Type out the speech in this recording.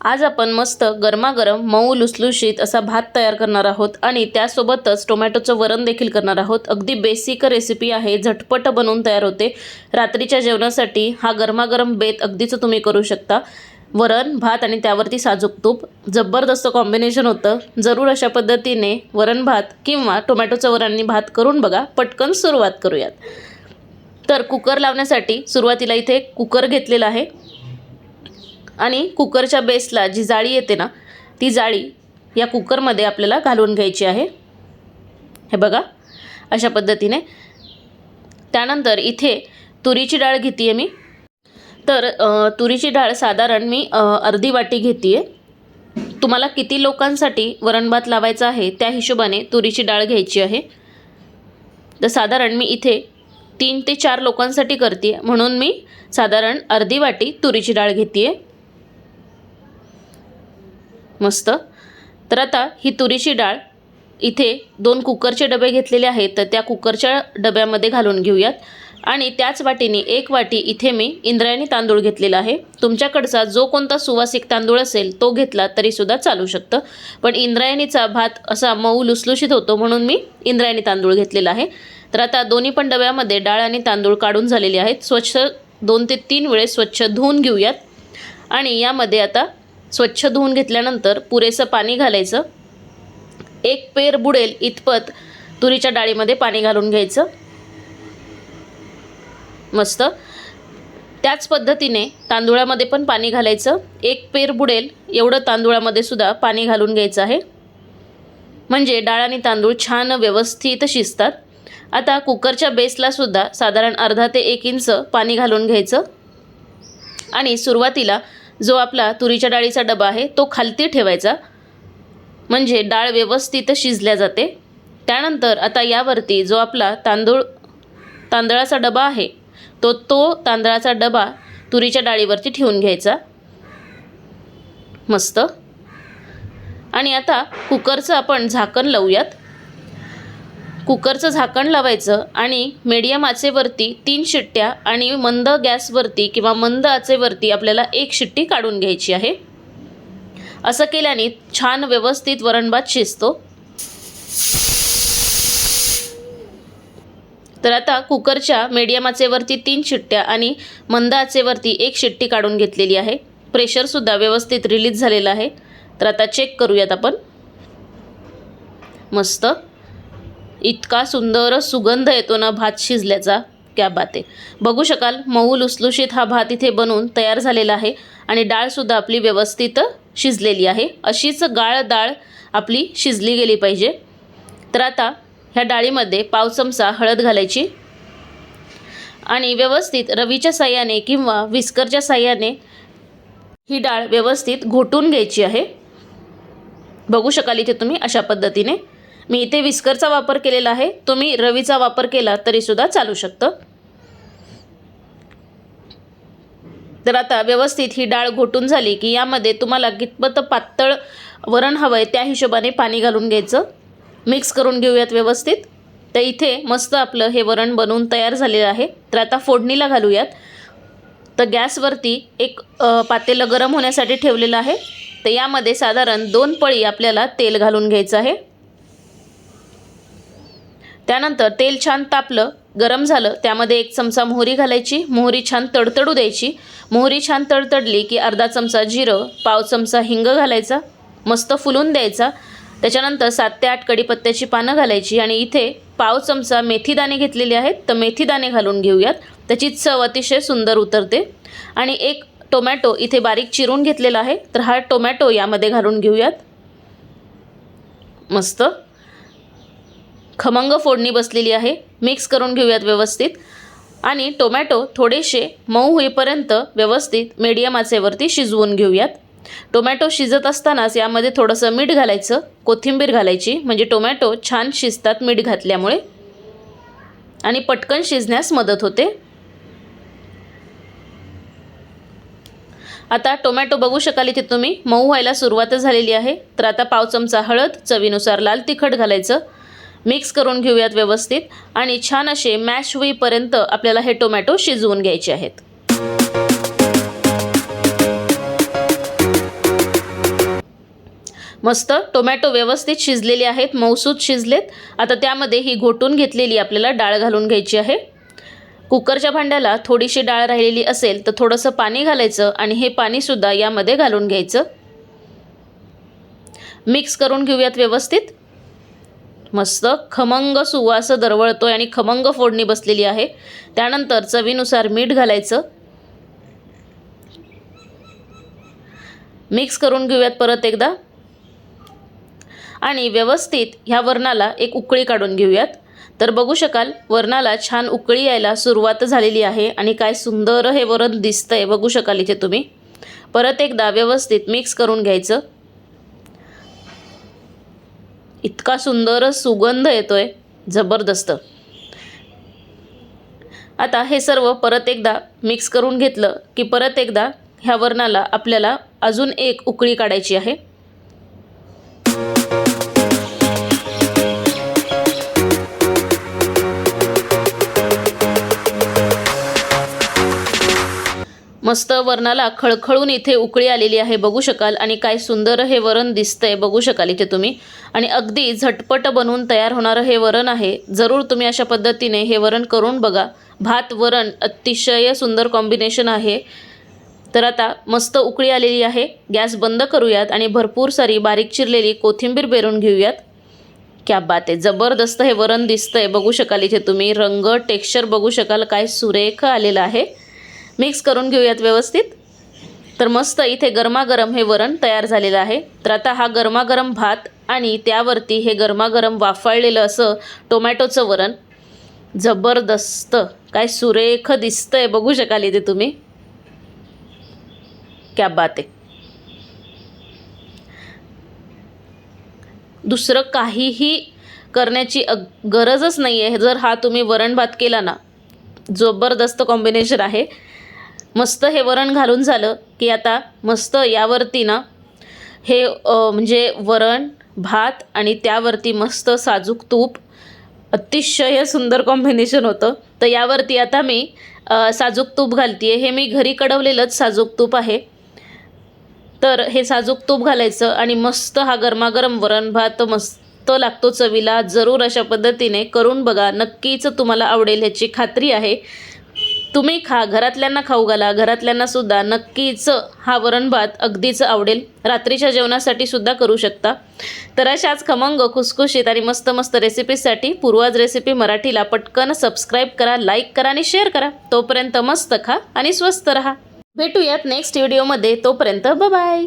आज आपण मस्त गरमागरम मऊ लुसलुशीत असा भात तयार करणार आहोत आणि त्यासोबतच टोमॅटोचं वरण देखील करणार आहोत. अगदी बेसिक रेसिपी आहे झटपट बनवून तयार होते. रात्रीच्या जेवणासाठी हा गरमागरम बेत अगदीच तुम्ही करू शकता. वरण भात आणि त्यावरती साजूक तूप. जबरदस्त कॉम्बिनेशन होतं. जरूर अशा पद्धतीने वरण भात किंवा टोमॅटोचं वरण भात करून बघा. पटकन सुरुवात करूयात. तर कुकर लावण्यासाठी सुरुवातीला इथे कुकर घेतलेला आहे. आणि कुकरच्या बेसला जी जाळी येते ना ती जाळी या कुकरमध्ये आपल्याला घालून घ्यायची आहे. हे बघा अशा पद्धतीने. त्यानंतर इथे तुरीची डाळ घेते आहे मी. तर तुरीची डाळ साधारण मी अर्धी वाटी घेते आहे तुम्हाला किती लोकांसाठी वरण भात लावायचा आहे त्या हिशोबाने तुरीची डाळ घ्यायची आहे. तर साधारण मी इथे तीन ते चार लोकांसाठी करते म्हणून मी साधारण अर्धी वाटी तुरीची डाळ घेते आहे मस्त. तर आता ही तुरीची डाळ इथे दोन कुकरचे डबे घेतलेले आहेत तर त्या कुकरच्या डब्यामध्ये घालून घेऊयात. आणि त्याच वाटीने एक वाटी इथे मी इंद्रायणी तांदूळ घेतलेला आहे. तुमच्याकडचा जो कोणता सुवासिक तांदूळ असेल तो घेतला तरीसुद्धा चालू शकतं. पण इंद्रायणीचा भात असा मऊ लुसलुशीत होतो म्हणून मी इंद्रायणी तांदूळ घेतलेला आहे. तर आता दोन्ही पण डब्यामध्ये डाळ आणि तांदूळ काढून झालेले आहेत. स्वच्छ दोन ते तीन वेळेस स्वच्छ धुवून घेऊयात. आणि यामध्ये आता स्वच्छ धुवून घेतल्यानंतर पुरेसं पाणी घालायचं. एक पेर बुडेल इतपत तुरीच्या डाळीमध्ये पाणी घालून घ्यायचं. मस्त. त्याच पद्धतीने तांदुळामध्ये पण पाणी घालायचं. एक पेर बुडेल एवढं तांदुळामध्ये सुद्धा पाणी घालून घ्यायचं आहे. म्हणजे डाळ आणि तांदूळ छान व्यवस्थित शिजतात. आता कुकरच्या बेसला सुद्धा साधारण अर्धा ते एक इंच पाणी घालून घ्यायचं. आणि सुरुवातीला जो आपला तुरीच्या डाळीचा डबा आहे तो खालती ठेवायचा. म्हणजे डाळ व्यवस्थित शिजल्या जाते. त्यानंतर आता यावरती जो आपला तांदूळ तांदळाचा डबा आहे तो तो तांदळाचा डबा तुरीच्या डाळीवरती ठेवून घ्यायचा. मस्त. आणि आता कुकरचं आपण झाकण लावूयात. कुकरचं झाकण लावायचं आणि मीडियम आचेवरती तीन शिट्ट्या आणि मंद गॅसवरती किंवा मंद आचेवरती आपल्याला एक शिट्टी काढून घ्यायची आहे. असं केल्याने छान व्यवस्थित वरणभात शिजतो. तर आता कुकरच्या मीडियम आचेवरती तीन शिट्ट्या आणि मंद आचेवरती एक शिट्टी काढून घेतलेली आहे. प्रेशरसुद्धा व्यवस्थित रिलीज झालेलं आहे. तर आता चेक करूयात आपण. मस्त. इतका सुंदर सुगंध येतो ना भात शिजल्याचा क्या बात आहे. बघू शकाल मऊ लुसलुशीत हा भात इथे बनवून तयार झालेला आहे आणि डाळसुद्धा आपली व्यवस्थित शिजलेली आहे. अशीच गाळ डाळ आपली शिजली गेली पाहिजे. तर आता ह्या डाळीमध्ये पाव चमचा हळद घालायची आणि व्यवस्थित रवीच्या साह्याने किंवा विस्करच्या साह्याने ही डाळ व्यवस्थित घोटून घ्यायची आहे. बघू शकाल इथे तुम्ही अशा पद्धतीने. मी इथे विस्करचा वापर केलेला आहे. तुम्ही रवीचा वापर केला तरीसुद्धा चालू शकतं. तर आता व्यवस्थित ही डाळ घोटून झाली की यामध्ये तुम्हाला कितपत पातळ वरण हवं आहे त्या हिशोबाने पाणी घालून घ्यायचं. मिक्स करून घेऊयात व्यवस्थित. तर इथे मस्त आपलं हे वरण बनवून तयार झालेलं आहे. तर आता फोडणीला घालूयात. तर गॅसवरती एक पातेलं गरम होण्यासाठी ठेवलेलं आहे. तर यामध्ये साधारण दोन पळी आपल्याला तेल घालून घ्यायचं आहे. त्यानंतर तेल छान तापलं गरम झालं त्यामध्ये एक चमचा मोहरी घालायची मोहरी छान तडतडू द्यायची. मोहरी छान तडतडली की अर्धा चमचा जिरं पाव चमचा हिंग घालायचा मस्त फुलून द्यायचा. त्याच्यानंतर सात ते आठ कडीपत्त्याची पानं घालायची आणि इथे पाव चमचा मेथीदाणे घेतलेले आहेत तर मेथीदाणे घालून घेऊयात. त्याची चव अतिशय सुंदर उतरते. आणि एक टोमॅटो इथे बारीक चिरून घेतलेला आहे तर हा टोमॅटो यामध्ये घालून घेऊयात. मस्त. खमंग फोडणी बसलेली आहे. मिक्स करून घेऊयात व्यवस्थित. आणि टोमॅटो थोडेसे मऊ होईपर्यंत व्यवस्थित मीडियम आचेवरती शिजवून घेऊयात. टोमॅटो शिजत असतानाच यामध्ये थोडंसं मीठ घालायचं. कोथिंबीर घालायची. म्हणजे टोमॅटो छान शिजतात मीठ घातल्यामुळे. आणि पटकन शिजण्यास मदत होते. आता टोमॅटो बघू शकाल इथे तुम्ही. मऊ व्हायला सुरुवात झालेली आहे. तर आता पाव चमचा हळद चवीनुसार लाल तिखट घालायचं. मिक्स करून घेऊयात व्यवस्थित. आणि छान असे मॅश होईपर्यंत आपल्याला हे टोमॅटो शिजवून घ्यायचे आहेत. मस्त टोमॅटो व्यवस्थित शिजलेले आहेत मऊसूत शिजलेत. आता त्यामध्ये ही घोटून घेतलेली आपल्याला डाळ घालून घ्यायची आहे. कुकरच्या भांड्याला थोडीशी डाळ राहिलेली असेल तर थोडंसं पाणी घालायचं आणि हे पाणीसुद्धा यामध्ये घालून घ्यायचं. मिक्स करून घेऊयात व्यवस्थित. मस्त. खमंग सुवास दरवळतो आहे आणि खमंग फोडणी बसलेली आहे. त्यानंतर चवीनुसार मीठ घालायचं. मिक्स करून घेऊयात परत एकदा. आणि व्यवस्थित ह्या वरणाला एक उकळी काढून घेऊयात. तर बघू शकाल वरणाला छान उकळी यायला सुरुवात झालेली आहे आणि काय सुंदर हे वरण दिसतंय. बघू शकाल इथे तुम्ही. परत एकदा व्यवस्थित मिक्स करून घ्यायचं. इतका सुंदर सुगंध येतोय जबरदस्त. आता हे सर्व परत एकदा मिक्स करून घेतलं की परत एकदा ह्या वरणाला आपल्याला अजून एक उकळी काढायची आहे. मस्त वरणाला खळखळून इथे उकळी आलेली आहे बघू शकाल. आणि काय सुंदर हे वरण दिसतंय बघू शकाल इथे तुम्ही. आणि अगदी झटपट बनवून तयार होणारं हे वरण आहे. जरूर तुम्ही अशा पद्धतीने हे वरण करून बघा. भात वरण अतिशय सुंदर कॉम्बिनेशन आहे. तर आता मस्त उकळी आलेली आहे. गॅस बंद करूयात आणि भरपूर सारी बारीक चिरलेली कोथिंबीर बेरून घेऊयात. क्या बात आहे. जबरदस्त हे वरण दिसतंय बघू शकाल इथे तुम्ही. रंग टेक्स्चर बघू शकाल. काय सुरेख आलेलं आहे. मिक्स करून घेऊयात व्यवस्थित. तर मस्त इथे गरमागरम हे वरण तयार झालेलं आहे. तर आता हा गरमागरम भात आणि त्यावरती हे गरमागरम वाफाळलेलं असं टोमॅटोचं वरण. जबरदस्त. काय सुरेख दिसतंय. बघू शकाल इथे तुम्ही. क्या बात आहे. दुसरं काहीही करण्याची अग गरजच नाही आहे जर हा तुम्ही वरण भात केला ना जबरदस्त कॉम्बिनेशन आहे. मस्त हे वरण घालून झालं की आता मस्त यावरती ना हे म्हणजे वरण भात आणि त्यावरती मस्त साजूक तूप. अतिशय सुंदर कॉम्बिनेशन होतं. तर यावरती आता मी साजूक तूप घालते हे मी घरी कडवलेलंच साजूक तूप आहे. तर हे साजूक तूप घालायचं आणि मस्त हा गरमागरम वरण भात मस्त लागतो चवीला. जरूर अशा पद्धतीने करून बघा. नक्कीच तुम्हाला आवडेल ह्याची खात्री आहे. तुम्ही खा घरातल्यांना खाऊ घाला घरातल्यांना सुद्धा नक्कीच हा वरण भात अगदीच आवडेल. रात्रीच्या जेवणासाठी सुद्धा करू शकता. तर अशाच खमंग खुसखुशीत आणि मस्त मस्त रेसिपीजसाठी पूर्वाज रेसिपी मराठीला पटकन सबस्क्राईब करा लाईक करा आणि शेअर करा. तोपर्यंत मस्त खा आणि स्वस्त रहा. भेटूयात नेक्स्ट व्हिडिओमध्ये. तोपर्यंत बाय